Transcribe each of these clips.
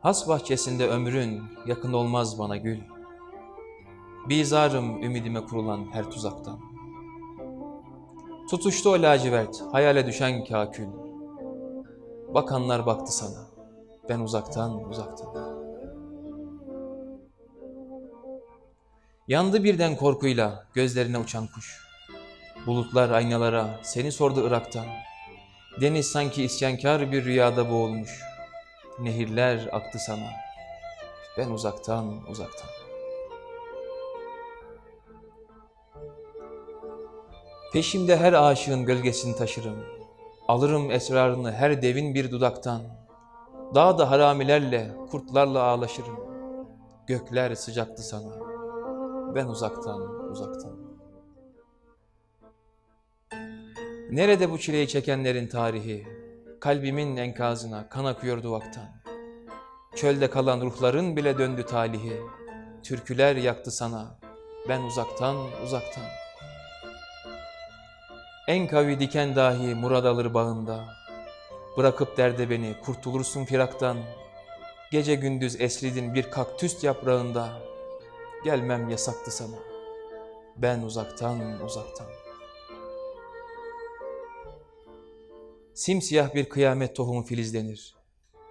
Has bahçesinde ömrün yakın olmaz bana gül. Bizarım ümidime kurulan her tuzaktan. Tutuştu o lacivert, hayale düşen kakül. Bakanlar baktı sana, ben uzaktan uzaktan. Yandı birden korkuyla gözlerine uçan kuş. Bulutlar aynalara seni sordu Irak'tan. Deniz sanki isyankar bir rüyada boğulmuş. Nehirler aktı sana. Ben uzaktan uzaktan. Peşimde her aşığın gölgesini taşırım. Alırım esrarını her devin bir dudaktan. Dağda haramilerle, kurtlarla ağlaşırım. Gökler sıcaktı sana. Ben uzaktan uzaktan. Nerede bu çileyi çekenlerin tarihi? Kalbimin enkazına kan akıyor duvaktan. Çölde kalan ruhların bile döndü talihi. Türküler yaktı sana. Ben uzaktan uzaktan. En kavi diken dahi murad alır bağında. Bırakıp derde beni kurtulursun firaktan. Gece gündüz esridin bir kaktüs yaprağında. Gelmem yasaktı sana. Ben uzaktan uzaktan. Simsiyah bir kıyamet tohumu filizlenir.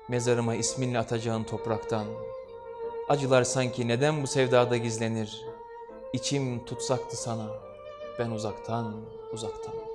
Mezarıma isminle atacağın topraktan. Acılar sanki neden bu sevdada gizlenir? İçim tutsaktı sana. Ben uzaktan uzaktan.